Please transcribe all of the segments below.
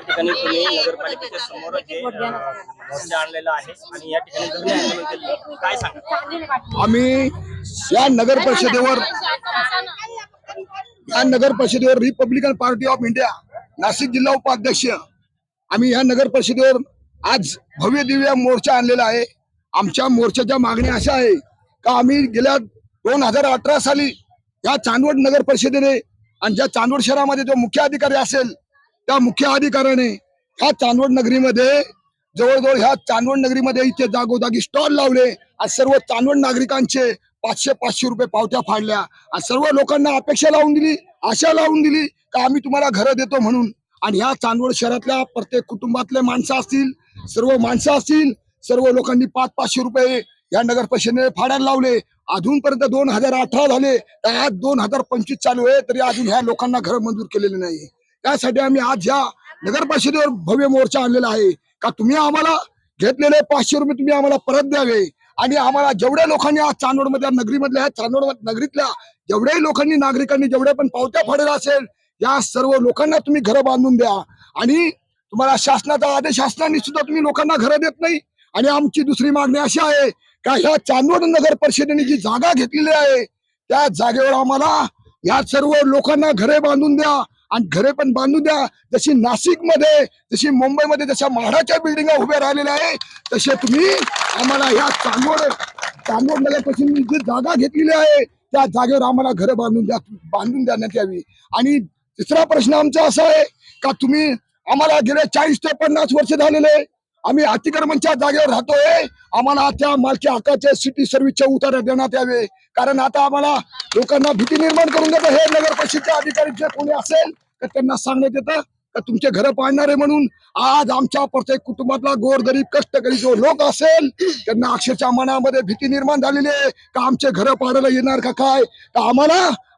ठिकाणी तुम्ही नगरपालिकेच्या समोर हे मोर्चा आणलेला आहे आणि या ठिकाणी आंदोलन केलं काय सांगा आम्ही या नगर परिषदेवर या नगर परिषदेवर republican party of India Nashik जिल्हा उपाध्यक्ष आम्ही या नगर परिषदेवर आज भव्य दिव्य मोर्चा आणलेला आहे. आमच्या मोर्चाच्या मागण्या अशा आहे का आम्ही गेल्या दोन हजार अठरा साली या चांदवड नगर परिषदेने आणि ज्या चांदवड शहरामध्ये जो मुख्य अधिकारी असेल त्या मुख्य अधिकाऱ्याने ह्या चांदवड नगरीमध्ये जवळजवळ ह्या चांदवड नगरीमध्ये इथे जागोजागी स्टॉल लावले. आज सर्व चांदवड नागरिकांचे पाचशे पाचशे रुपये पावत्या फाडल्या. आणि सर्व लोकांना अपेक्षा लावून दिली आशा लावून दिली का आम्ही तुम्हाला घरं देतो म्हणून. आणि ह्या चांदवड शहरातल्या प्रत्येक कुटुंबातले माणसं असतील सर्व माणसं असतील सर्व लोकांनी पाच पाचशे रुपये या नगर परिषदेने फाडायला लावले. अजूनपर्यंत दोन हजार अठरा झाले आज दोन हजार पंचवीस चालू आहे तरी अजून ह्या लोकांना घर मंजूर केलेले नाही. त्यासाठी आम्ही आज या नगर परिषदेवर भव्य मोर्चा आणलेला आहे. का तुम्ही आम्हाला घेतलेले पाचशे रुपये तुम्ही आम्हाला परत द्यावे. आणि आम्हाला जेवढ्या लोकांनी आज चांदोडमधल्या नगरीमधल्या चांदोड नगरीतल्या जेवढ्याही लोकांनी नागरिकांनी जेवढ्या पण पावत्या फाडल्या असेल या सर्व लोकांना तुम्ही घरं बांधून द्या. आणि तुम्हाला शासनाचा आदेश शासनाने सुद्धा तुम्ही लोकांना घरं देत नाही. आणि आमची दुसरी मागणी अशी आहे का ह्या चांदवड नगर परिषदेने जी जागा घेतलेली आहे त्या जागेवर आम्हाला या सर्व लोकांना घरे बांधून द्या. आणि घरे पण बांधून द्या. जशी नाशिकमध्ये जशी मुंबईमध्ये जशा म्हाडाच्या बिल्डिंगा उभ्या राहिलेल्या आहे तसे तुम्ही आम्हाला या चांगोड चांगोड नगरपासून जी जागा घेतलेली आहे त्या जागेवर आम्हाला घरं बांधून द्या बांधून देण्यात यावी. आणि तिसरा प्रश्न आमचा असा आहे का तुम्ही आम्हाला गेले चाळीस ते पन्नास वर्ष झालेले आम्ही अतिक्रमणच्या जागेवर राहतोय. आम्हाला त्या मालकी हक्काच्या सिटी सर्व्हिसच्या उतारे देण्यात यावे. कारण आता आम्हाला लोकांना भीती निर्माण करून देतं. हे नगर परिषदच्या अधिकारी जे कोणी असेल तर त्यांना सांगण्यात येतं का तुमचे घर पाडणारे म्हणून आज आमच्या प्रत्येक कुटुंबातला गोरगरीब कष्टकरी जो लोक असेल त्यांना अक्षरशः मनामध्ये भीती निर्माण झालेली आहे का आमचे घर पाडायला येणार का काय? तर आम्हाला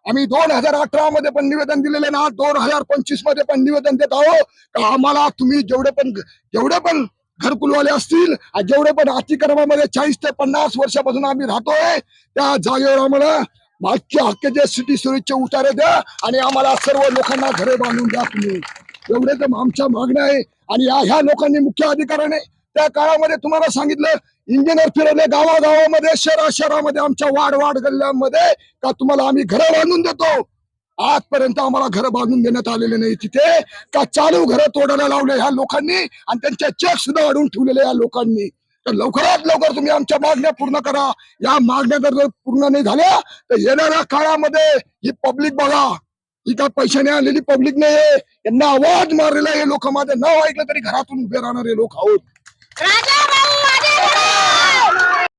आम्ही दोन हजार अठरा मध्ये पण निवेदन दिलेले ना दोन हजार पंचवीसमध्ये पण निवेदन देत आहोत का आम्हाला तुम्ही जेवढे पण जेवढे पण घरकुलवाले असतील आणि जेवढे पण अतिक्रमामध्ये चाळीस ते पन्नास वर्षापासून आम्ही राहतोय त्या जागेवर आम्हाला मागच्या हक्काचे सिटी सुरक्षे उतारे द्या आणि आम्हाला सर्व लोकांना घरे बांधून द्या तुम्ही. एवढे तर आमच्या मागण्या आहे आणि या ह्या लोकांनी मुख्य अधिकाऱ्याने त्या काळामध्ये तुम्हाला सांगितलं इंजिनियर फिरवले गावागावामध्ये शहरा शहरामध्ये आमच्या वाढ वाढ गल्ल्यांमध्ये का तुम्हाला आम्ही घरं बांधून देतो? आजपर्यंत आम्हाला घर बांधून देण्यात आलेले नाही तिथे. का चालू घर तोडायला लावले ह्या लोकांनी आणि त्यांचे चेक सुद्धा अडून ठेवलेले या लोकांनी. तर लवकरात लवकर तुम्ही आमच्या मागण्या पूर्ण करा. या मागण्या जर पूर्ण नाही झाल्या तर येणाऱ्या काळामध्ये ही पब्लिक बघा. ही काय पैशाने आलेली पब्लिक नाही यांना आवाज मारलेला हे लोक माझे नाव ऐकलं तरी घरातून उभे राहणारे लोक आहोत. राजा